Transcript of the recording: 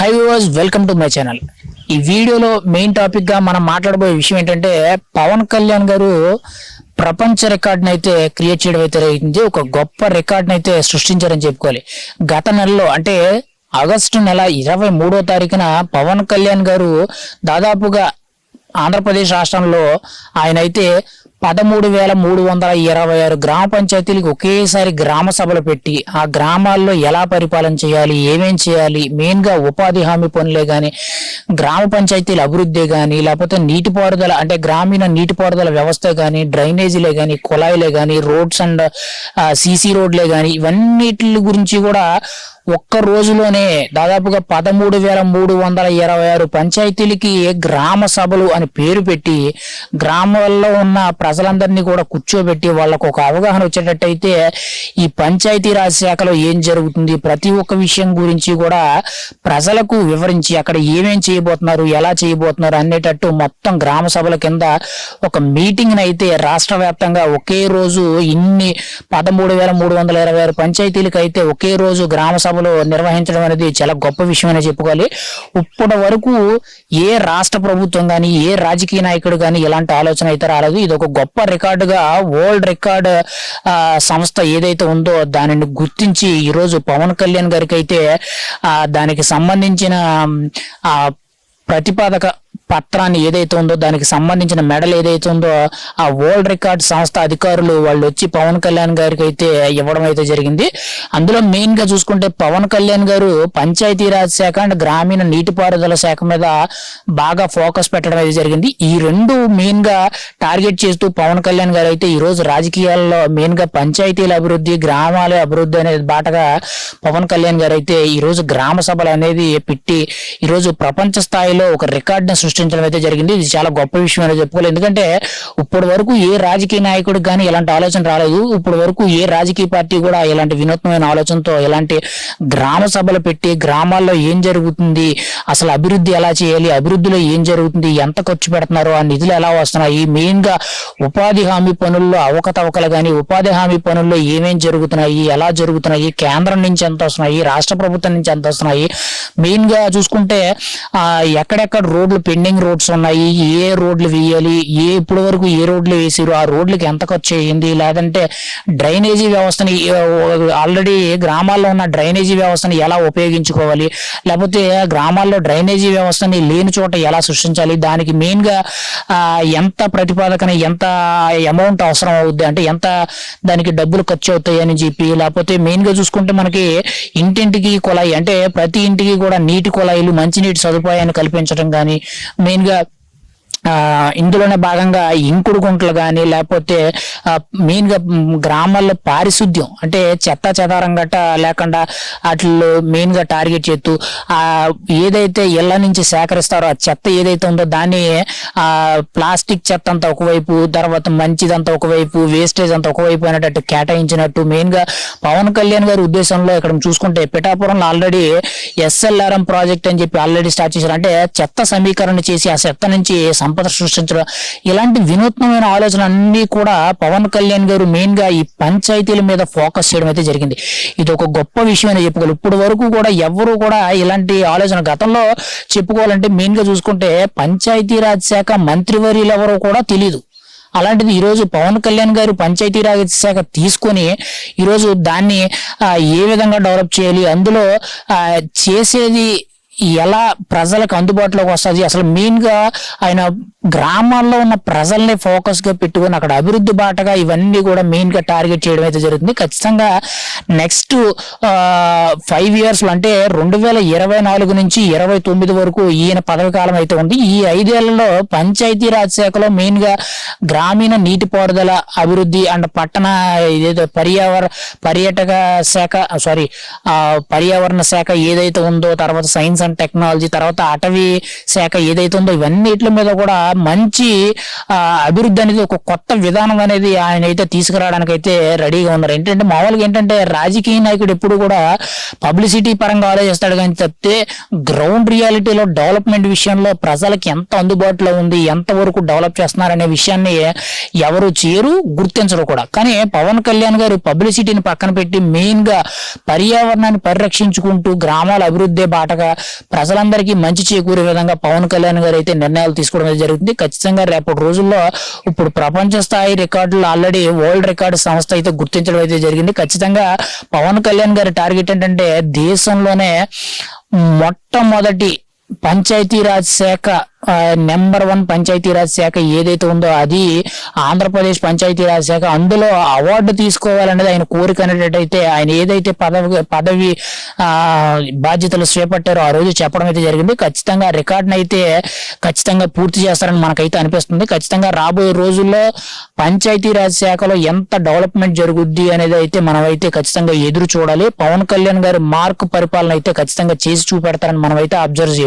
Hi viewers welcome to my channel ఈ వీడియోలో main టాపిక్గా మనం మాట్లాడబోయే విషయం ఏంటంటే పవన్ కళ్యాణ్ గారు ప్రపంచ రికార్డ్ని అయితే క్రియేట్ చేయడం అయితే జరిగింది. ఒక గొప్ప రికార్డ్ని అయితే సృష్టించారని చెప్పుకోవాలి. గత నెలలో అంటే ఆగస్టు నెల ఇరవై మూడో తారీఖున పవన్ కళ్యాణ్ గారు దాదాపుగా ఆంధ్రప్రదేశ్ రాష్ట్రంలో ఆయన అయితే పదమూడు వేల మూడు వందల ఇరవై ఆరు గ్రామ పంచాయతీలకు ఒకేసారి గ్రామ సభలు పెట్టి ఆ గ్రామాల్లో ఎలా పరిపాలన చేయాలి ఏమేం చేయాలి మెయిన్గా ఉపాధి హామీ పనులే గాని గ్రామ పంచాయతీల అభివృద్ధి గాని లేకపోతే నీటిపారుదల అంటే గ్రామీణ నీటిపారుదల వ్యవస్థ గాని డ్రైనేజీలే గాని కుళాయిలే గాని రోడ్స్ అండ్ సీసీ రోడ్లే గాని ఇవన్నిటి గురించి కూడా ఒక్క రోజులోనే దాదాపుగా పదమూడు వేల మూడు వందల ఇరవై ఆరు పంచాయతీలకి గ్రామ సభలు అని పేరు పెట్టి గ్రామాల్లో ఉన్న ప్రజలందరినీ కూడా కూర్చోబెట్టి వాళ్ళకు ఒక అవగాహన వచ్చేటట్టయితే ఈ పంచాయతీరాజ్ శాఖలో ఏం జరుగుతుంది? ప్రతి ఒక్క విషయం గురించి కూడా ప్రజలకు వివరించి అక్కడ ఏమేం చేయబోతున్నారు ఎలా చేయబోతున్నారు అనేటట్టు మొత్తం గ్రామ సభల కింద ఒక మీటింగ్ అయితే రాష్ట్ర వ్యాప్తంగా ఒకే రోజు ఇన్ని పదమూడు వేల మూడు వందల ఇరవై ఆరు పంచాయతీలకు అయితే ఒకే రోజు గ్రామ సభలో నిర్వహించడం అనేది చాలా గొప్ప విషయం అని చెప్పుకోవాలి. ఇప్పటి వరకు ఏ రాష్ట్ర ప్రభుత్వం కానీ ఏ రాజకీయ నాయకుడు కానీ ఇలాంటి ఆలోచన అయితే రాలేదు. ఇది ఒక గొప్ప రికార్డుగా వరల్డ్ రికార్డ్ సంస్థ ఏదైతే ఉందో దానిని గుర్తించి ఈరోజు పవన్ కళ్యాణ్ గారికి అయితే దానికి సంబంధించిన ప్రతిపాదక పత్రాన్ని ఏదైతే ఉందో దానికి సంబంధించిన మెడల్ ఏదైతే ఉందో ఆ వరల్డ్ రికార్డ్ సంస్థ అధికారులు వాళ్ళు వచ్చి పవన్ కళ్యాణ్ గారికి అయితే ఇవ్వడం అయితే జరిగింది. అందులో మెయిన్గా చూసుకుంటే పవన్ కళ్యాణ్ గారు పంచాయతీరాజ్ శాఖ అండ్ గ్రామీణ నీటిపారుదల శాఖ మీద బాగా ఫోకస్ పెట్టడం అయితే జరిగింది. ఈ రెండు మెయిన్గా టార్గెట్ చేస్తూ పవన్ కళ్యాణ్ గారు అయితే ఈ రోజు రాజకీయాల్లో మెయిన్గా పంచాయతీల అభివృద్ధి గ్రామాల అభివృద్ధి అనేది బాటగా పవన్ కళ్యాణ్ గారు అయితే ఈ రోజు గ్రామ సభలు అనేది పెట్టి ఈ రోజు ప్రపంచ స్థాయిలో ఒక రికార్డును సృష్టించడం అయితే జరిగింది. ఇది చాలా గొప్ప విషయం అని చెప్పుకోవాలి. ఎందుకంటే ఇప్పటి వరకు ఏ రాజకీయ నాయకుడికి కానీ ఇలాంటి ఆలోచన రాలేదు. ఇప్పటి వరకు ఏ రాజకీయ పార్టీ కూడా ఇలాంటి వినూత్నమైన ఆలోచనతో ఇలాంటి గ్రామ సభలు పెట్టి గ్రామాల్లో ఏం జరుగుతుంది అసలు అభివృద్ధి ఎలా చేయాలి అభివృద్ధిలో ఏం జరుగుతుంది ఎంత ఖర్చు పెడుతున్నారు ఆ నిధులు ఎలా వస్తున్నాయి మెయిన్గా ఉపాధి హామీ పనుల్లో అవకతవకలు కానీ ఉపాధి హామీ పనుల్లో ఏమేం జరుగుతున్నాయి ఎలా జరుగుతున్నాయి కేంద్రం నుంచి ఎంత వస్తున్నాయి రాష్ట్ర ప్రభుత్వం నుంచి ఎంత వస్తున్నాయి మెయిన్గా చూసుకుంటే ఆ ఎక్కడెక్కడ రోడ్లు పెండింగ్ రోడ్స్ ఉన్నాయి. ఏ రోడ్లు వేయాలి? ఏ ఇప్పటి వరకు ఏ రోడ్లు వేసారు ఆ రోడ్లకి ఎంత ఖర్చు అయ్యింది? లేదంటే డ్రైనేజీ వ్యవస్థని ఆల్రెడీ గ్రామాల్లో ఉన్న డ్రైనేజీ వ్యవస్థని ఎలా ఉపయోగించుకోవాలి? లేకపోతే గ్రామాల్లో డ్రైనేజీ వ్యవస్థని లేని చోట ఎలా సృష్టించాలి? దానికి మెయిన్గా ఎంత ప్రతిపాదకన ఎంత అమౌంట్ అవసరం అవుద్ది? అంటే ఎంత దానికి డబ్బులు ఖర్చు అవుతాయి అని చెప్పి లేకపోతే మెయిన్గా చూసుకుంటే మనకి ఇంటింటికి కుళాయి అంటే ప్రతి ఇంటికి కూడా నీటి కుళాయిలు మంచినీటి సదుపాయాన్ని కల్పించడం కానీ మెయిన్గా ఆ ఇందులోనే భాగంగా ఇంకుడు గుంటలు కానీ లేకపోతే మెయిన్గా గ్రామాల్లో పారిశుద్ధ్యం అంటే చెత్త చెదారం గట్ట లేకుండా వాటిల్లో మెయిన్గా టార్గెట్ చేస్తూ ఆ ఏదైతే ఇళ్ళ నుంచి సేకరిస్తారో ఆ చెత్త ఏదైతే ఉందో దాన్ని ఆ ప్లాస్టిక్ చెత్త అంతా ఒకవైపు తర్వాత మంచిదంతా ఒకవైపు వేస్టేజ్ అంతా ఒకవైపు అనేటట్టు కేటాయించినట్టు మెయిన్గా పవన్ కళ్యాణ్ గారి ఉద్దేశంలో ఇక్కడ చూసుకుంటే పిఠాపురంలో ఆల్రెడీ ఎస్ఎల్ఆర్ఎం ప్రాజెక్ట్ అని చెప్పి ఆల్రెడీ స్టార్ట్ చేశారు. అంటే చెత్త సమీకరణ చేసి ఆ చెత్త నుంచి సంపద సృష్టించడం ఇలాంటి వినూత్నమైన ఆలోచన అన్ని కూడా పవన్ కళ్యాణ్ గారు మెయిన్గా ఈ పంచాయతీల మీద ఫోకస్ చేయడం అయితే జరిగింది. ఇది ఒక గొప్ప విషయం అని చెప్పుకోవాలి. ఇప్పుడు వరకు కూడా ఎవరు కూడా ఇలాంటి ఆలోచన గతంలో చెప్పుకోవాలంటే మెయిన్గా చూసుకుంటే పంచాయతీరాజ్ శాఖ మంత్రివర్యులు ఎవరో కూడా తెలియదు అలాంటిది ఈరోజు పవన్ కళ్యాణ్ గారు పంచాయతీరాజ్ శాఖ తీసుకొని ఈరోజు దాన్ని ఏ విధంగా డెవలప్ చేయాలి? అందులో చేసేది ఎలా ప్రజలకు అందుబాటులోకి వస్తుంది? అసలు మెయిన్గా ఆయన గ్రామాల్లో ఉన్న ప్రజల్ని ఫోకస్గా పెట్టుకొని అక్కడ అభివృద్ధి బాటగా ఇవన్నీ కూడా మెయిన్గా టార్గెట్ చేయడం అయితే జరుగుతుంది. ఖచ్చితంగా నెక్స్ట్ ఫైవ్ ఇయర్స్లో అంటే రెండు వేల ఇరవై నాలుగు నుంచి ఇరవై తొమ్మిది వరకు ఈయన పదవి కాలం అయితే ఉంది. ఈ ఐదేళ్ళలో పంచాయతీరాజ్ శాఖలో మెయిన్గా గ్రామీణ నీటిపారుదల అభివృద్ధి అండ్ పట్టణ ఏదైతే పర్యావర పర్యాటక శాఖ సారీ పర్యావరణ శాఖ ఏదైతే ఉందో తర్వాత సైన్స్ అండ్ టెక్నాలజీ తర్వాత అటవీ శాఖ ఏదైతే ఉందో ఇవన్నిటి మీద కూడా మంచి అభివృద్ధి అనేది ఒక కొత్త విధానం అనేది ఆయన అయితే తీసుకురావడానికి అయితే రెడీగా ఉన్నారు. ఏంటంటే మామూలుగా ఏంటంటే రాజకీయ నాయకుడు ఎప్పుడు కూడా పబ్లిసిటీ పరంగా ఆలోచిస్తాడు కానీ తప్పితే గ్రౌండ్ రియాలిటీలో డెవలప్మెంట్ విషయంలో ప్రజలకి ఎంత అందుబాటులో ఉంది ఎంత వరకు డెవలప్ చేస్తున్నారనే విషయాన్ని ఎవరు చేయరు గుర్తించరు కూడా. కానీ పవన్ కళ్యాణ్ గారు పబ్లిసిటీని పక్కన పెట్టి మెయిన్గా పర్యావరణాన్ని పరిరక్షించుకుంటూ గ్రామాల అభివృద్ధి బాటగా ప్రజలందరికీ మంచి చేకూరే విధంగా పవన్ కళ్యాణ్ గారు అయితే నిర్ణయాలు తీసుకోవడం జరుగుతుంది. జరుగుతుంది. ఖచ్చితంగా రేపటి రోజుల్లో ఇప్పుడు ప్రపంచ స్థాయి రికార్డులు ఆల్రెడీ వరల్డ్ రికార్డు సంస్థ అయితే గుర్తించడం అయితే జరిగింది. ఖచ్చితంగా పవన్ కళ్యాణ్ గారి టార్గెట్ ఏంటంటే దేశంలోనే మొట్టమొదటి పంచాయతీరాజ్ శాఖ నెంబర్ వన్ పంచాయతీరాజ్ శాఖ ఏదైతే ఉందో అది ఆంధ్రప్రదేశ్ పంచాయతీరాజ్ శాఖ. అందులో అవార్డు తీసుకోవాలనేది ఆయన కోరిక అనేటట్టయితే ఆయన ఏదైతే పదవి పదవి ఆ, బాధ్యతలు చేపట్టారో ఆ రోజు చెప్పడం అయితే జరిగింది. ఖచ్చితంగా రికార్డును అయితే ఖచ్చితంగా పూర్తి చేస్తారని మనకైతే అనిపిస్తుంది. ఖచ్చితంగా రాబోయే రోజుల్లో పంచాయతీరాజ్ శాఖలో ఎంత డెవలప్మెంట్ జరుగుద్ది అనేది అయితే మనం అయితే ఖచ్చితంగా ఎదురు చూడాలి. పవన్ కళ్యాణ్ గారి మార్క్ పరిపాలన అయితే ఖచ్చితంగా చేసి చూపెడతారని మనం అయితే అబ్జర్వ్ చేయొచ్చు.